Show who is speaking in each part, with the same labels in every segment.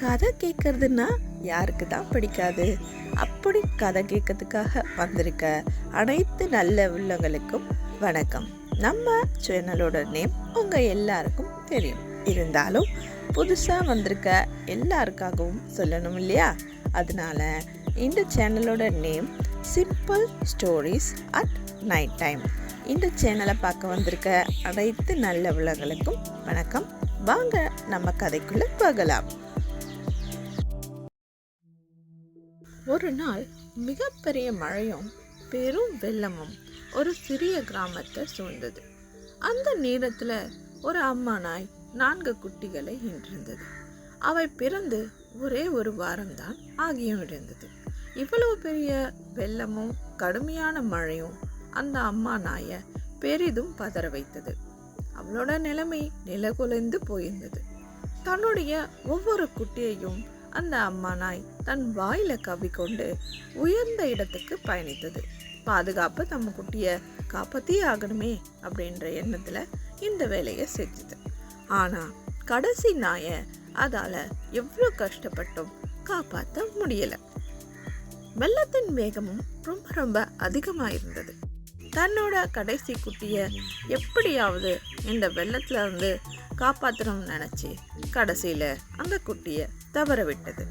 Speaker 1: கதை கேட்கறதுன்னா யாருக்கு தான் பிடிக்காது? அப்படி கதை கேட்கறதுக்காக வந்திருக்க அனைத்து நல்ல உள்ளங்களுக்கும் வணக்கம். நம்ம சேனலோட நேம் உங்கள் எல்லாருக்கும் தெரியும். இருந்தாலும் புதுசாக வந்திருக்க எல்லாருக்காகவும் சொல்லணும் இல்லையா? அதனால இந்த சேனலோட name simple stories at night time இந்த சேனலை பார்க்க வந்திருக்க அனைத்து நல்ல உள்ளங்களுக்கும் வணக்கம். வாங்க நம்ம கதைக்குள்ளே போகலாம். ஒரு நாள் மிகப்பெரிய மழையும் பெரும் வெள்ளமும் ஒரு சிறிய கிராமத்தை சூழ்ந்தது. அந்த நேரத்தில் ஒரு அம்மா நாய் நான்கு குட்டிகளை ஈன்றிருந்தது அவை பிறந்து ஒரே ஒரு வாரம்தான் ஆகியும் இருந்தது. இவ்வளவு பெரிய வெள்ளமும் கடுமையான மழையும் அந்த அம்மா நாயை பெரிதும் பதற வைத்தது. அவளோட நிலைமை நிலகுலைந்து போயிருந்தது. தன்னுடைய ஒவ்வொரு குட்டியையும் அந்த அம்மா நாய் தன் வாயில கவ்விக்கொண்டு உயர்ந்த இடத்துக்கு பயணித்தது. பாதுகாப்பு நம்ம குட்டிய காப்பாத்தியே ஆகணுமே அப்படின்ற எண்ணத்துல இந்த வேலையை செஞ்சது. ஆனா கடைசி நாயை அதால எவ்வளோ கஷ்டப்பட்டும் காப்பாற்ற முடியல. வெள்ளத்தின் வேகமும் ரொம்ப ரொம்ப அதிகமா இருந்தது தன்னோட கடைசி குட்டிய எப்படியாவது இந்த வெள்ளத்துல இருந்து காப்பாற்றணும்னு நினைச்சு கடைசியில அந்த குட்டிய தவற விட்டது.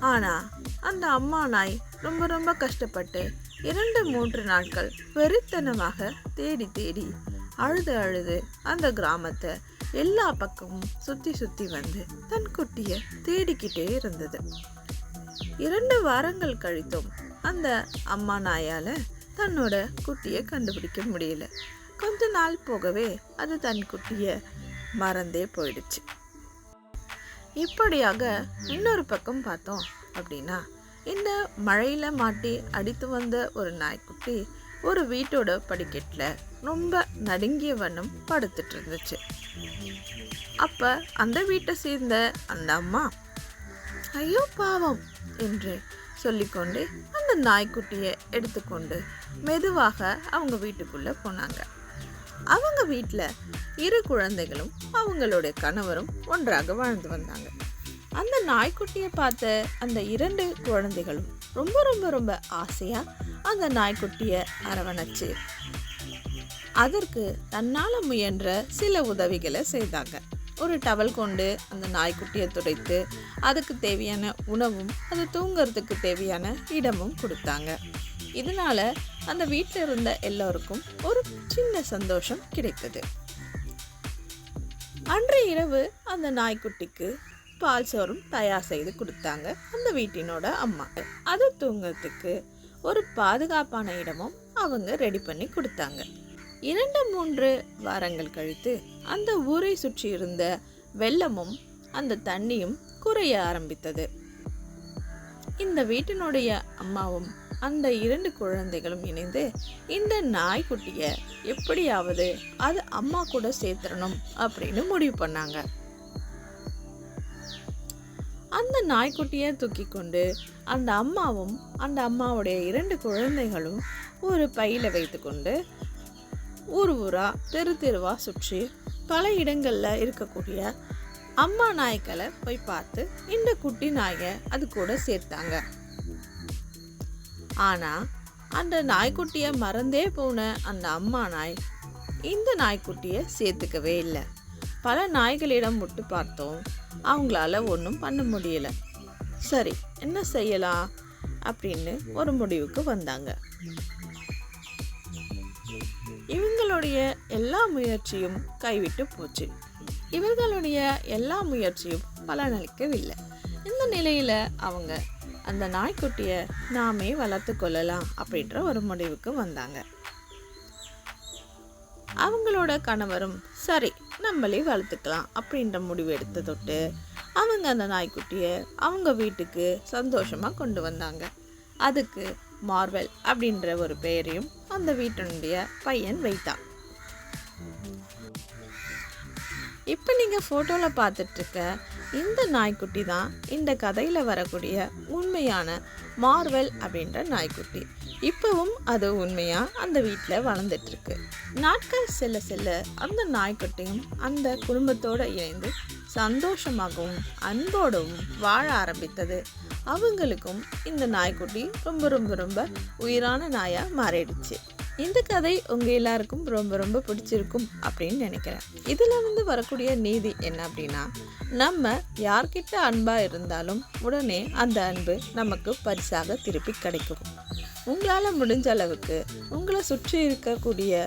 Speaker 1: ஆனா அந்த அம்மா நாய் ரொம்ப ரொம்ப கஷ்டப்பட்டு இரண்டு மூன்று நாட்கள் வெறித்தனமாக தேடி தேடி அழுது அழுது அந்த கிராமத்தை எல்லா பக்கமும் சுத்தி சுத்தி வந்து தன் குட்டிய தேடிக்கிட்டே இருந்தது. இரண்டு வாரங்கள் கழித்தும் அந்த அம்மா நாயால தன்னோட குட்டியை கண்டுபிடிக்க முடியல. கொஞ்ச நாள் போகவே அது தன் குட்டியை மறந்தே போயிடுச்சு. இப்படியாக இன்னொரு பக்கம் பார்த்தோம் அப்படின்னா இந்த மழையில் மாட்டி அடித்து வந்த ஒரு நாய்க்குட்டி ஒரு வீட்டோட படிக்கட்டில் ரொம்ப நடுங்கிய வண்ணம் படுத்துட்டு இருந்துச்சு. அப்போ அந்த வீட்டை சேர்ந்த அந்த அம்மா ஐயோ பாவம் என்று சொல்லிக்கொண்டு அந்த நாய்க்குட்டியை எடுத்துக்கொண்டு மெதுவாக அவங்க வீட்டுக்குள்ளே போனாங்க. அவங்க வீட்டில் இரு குழந்தைகளும் அவங்களுடைய கணவரும் ஒன்றாக வாழ்ந்து வந்தாங்க. அந்த நாய்க்குட்டியை பார்த்த அந்த இரண்டு குழந்தைகளும் ரொம்ப ரொம்ப ரொம்ப ஆசையாக அந்த நாய்க்குட்டியை அரவணைச்சு அதற்கு தன்னால் முயன்ற சில உதவிகளை செய்தாங்க. ஒரு டவல் கொண்டு அந்த நாய்க்குட்டியை துடைத்து அதுக்கு தேவையான உணவும் அது தூங்குறதுக்கு தேவையான இடமும் கொடுத்தாங்க. இதனால அந்த வீட்டில் இருந்த எல்லோருக்கும் ஒரு சின்ன சந்தோஷம் கிடைத்தது. அன்று இரவு அந்த நாய்க்குட்டிக்கு பால் சோறும் தயார் செய்து கொடுத்தாங்க அந்த வீட்டினோட அம்மா. அது தூங்குறதுக்கு ஒரு பாதுகாப்பான இடமும் அவங்க ரெடி பண்ணி கொடுத்தாங்க. இரண்டு மூன்று வாரங்கள் கழித்து அந்த ஊரை சுற்றி இருந்த வெள்ளமும் அந்த தண்ணியும் குறைய ஆரம்பித்தது. இந்த வீட்டினுடைய அம்மாவும் அந்த இரண்டு குழந்தைகளும் இணைந்து இந்த நாய்க்குட்டிய எப்படியாவது அது அம்மா கூட சேர்த்துடணும் அப்படின்னு முடிவு பண்ணாங்க. அந்த நாய்க்குட்டியை தூக்கி கொண்டு அந்த அம்மாவும் அந்த அம்மாவுடைய இரண்டு குழந்தைகளும் ஒரு பையில வைத்துக்கொண்டு ஊர் ஊராக தெரு தெருவாக சுற்றி பல இடங்களில் இருக்கக்கூடிய அம்மா நாய்க்களை போய் பார்த்து இந்த குட்டி நாயை அது கூட சேர்த்தாங்க. ஆனால் அந்த நாய்க்குட்டியை மறந்தே போன அந்த அம்மா நாய் இந்த நாய்க்குட்டியை சேர்த்துக்கவே இல்லை. பல நாய்களிடம் விட்டு பார்த்தோம். அவங்களால ஒன்றும் பண்ண முடியல. சரி என்ன செய்யலாம்? அப்படின்னு ஒரு முடிவுக்கு வந்தாங்க. இவர்களுடைய எல்லா முயற்சியும் கைவிட்டு போச்சு. இவர்களுடைய எல்லா முயற்சியும் பலனளிக்கவில்லை. இந்த நிலையில அவங்க அந்த நாய்க்குட்டியை நாமே வளர்த்து கொள்ளலாம் அப்படின்ற ஒரு முடிவுக்கு வந்தாங்க. அவங்களோட கணவரும் சரி நம்மளே வளர்த்துக்கலாம் அப்படின்ற முடிவு எடுத்து தொட்டு அவங்க அந்த நாய்க்குட்டியை அவங்க வீட்டுக்கு சந்தோஷமா கொண்டு வந்தாங்க. அதுக்கு மார்வெல் அப்படின்ற ஒரு பெயரையும் அந்த வீட்டினுடைய பையன் வைத்தான். இப்போ நீங்கள் ஃபோட்டோவில் பார்த்துட்ருக்க இந்த நாய்க்குட்டி தான் இந்த கதையில் வரக்கூடிய உண்மையான மார்வெல் அப்படின்ற நாய்க்குட்டி. இப்போவும் அது உண்மையாக அந்த வீட்டில் வளர்ந்துட்டுருக்கு நாட்கள் செல்ல செல்ல அந்த நாய்க்குட்டியும் அந்த குடும்பத்தோடு இணைந்து சந்தோஷமாகவும் அன்போடவும் வாழ ஆரம்பித்தது அவங்களுக்கும் இந்த நாய்க்குட்டி ரொம்ப ரொம்ப ரொம்ப உயிரான நாயாக மாறிடுச்சு. இந்த கதை உங்கள் எல்லாருக்கும் ரொம்ப ரொம்ப பிடிச்சிருக்கும் அப்படின்னு நினைக்கிறேன். இதில் வந்து வரக்கூடிய நீதி என்ன அப்படின்னா நம்ம யார்கிட்ட அன்பாக இருந்தாலும் உடனே அந்த அன்பு நமக்கு பரிசாக திருப்பி கிடைக்கும். உங்களால் முடிஞ்ச அளவுக்கு உங்களை சுற்றி இருக்கக்கூடிய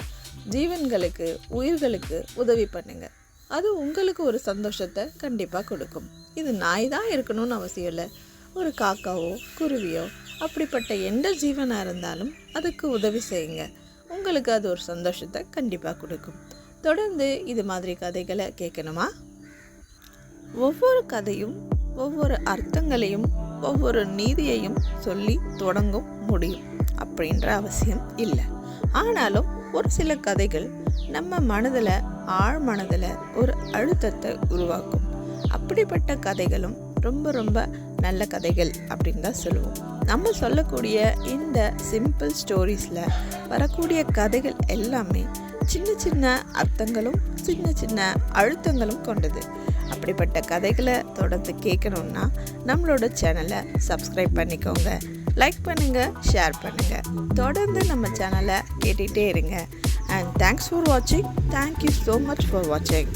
Speaker 1: ஜீவன்களுக்கு உயிர்களுக்கு உதவி பண்ணுங்க. அது உங்களுக்கு ஒரு சந்தோஷத்தை கண்டிப்பாக கொடுக்கும். இது நாய் தான் இருக்கணும்னு அவசியம் இல்லை. ஒரு காக்காவோ குருவியோ அப்படிப்பட்ட எந்த ஜீவனாக இருந்தாலும் அதுக்கு உதவி செய்யுங்க. உங்களுக்கு அது ஒரு சந்தோஷத்தை கண்டிப்பாக கொடுக்கும். தொடர்ந்து இது மாதிரி கதைகளை கேட்கணுமா? ஒவ்வொரு கதையும் ஒவ்வொரு அர்த்தங்களையும் ஒவ்வொரு நீதியையும் சொல்லி தொடங்கும் முடியும் அப்படின்ற அவசியம் இல்லை. ஆனாலும் ஒரு சில கதைகள் நம்ம மனதில் ஆழ் மனதில் ஒரு அழுத்தத்தை உருவாக்கும். அப்படிப்பட்ட கதைகளும் ரொம்ப ரொம்ப நல்ல கதைகள் அப்படின்னு தான் சொல்லுவோம். நம்ம சொல்லக்கூடிய இந்த சிம்பிள் ஸ்டோரிஸில் வரக்கூடிய கதைகள் எல்லாமே சின்ன சின்ன அர்த்தங்களும் சின்ன சின்ன அழுத்தங்களும் கொண்டது. அப்படிப்பட்ட கதைகளை தொடர்ந்து கேட்கணுன்னா நம்மளோட சேனலை சப்ஸ்கிரைப் பண்ணிக்கோங்க. லைக் பண்ணுங்கள் ஷேர் பண்ணுங்கள் தொடர்ந்து நம்ம சேனலை கேட்டுகிட்டே இருங்க. அண்ட் தேங்க்ஸ் ஃபார் வாட்சிங் தேங்க்யூ ஸோ மச் ஃபார் வாட்சிங்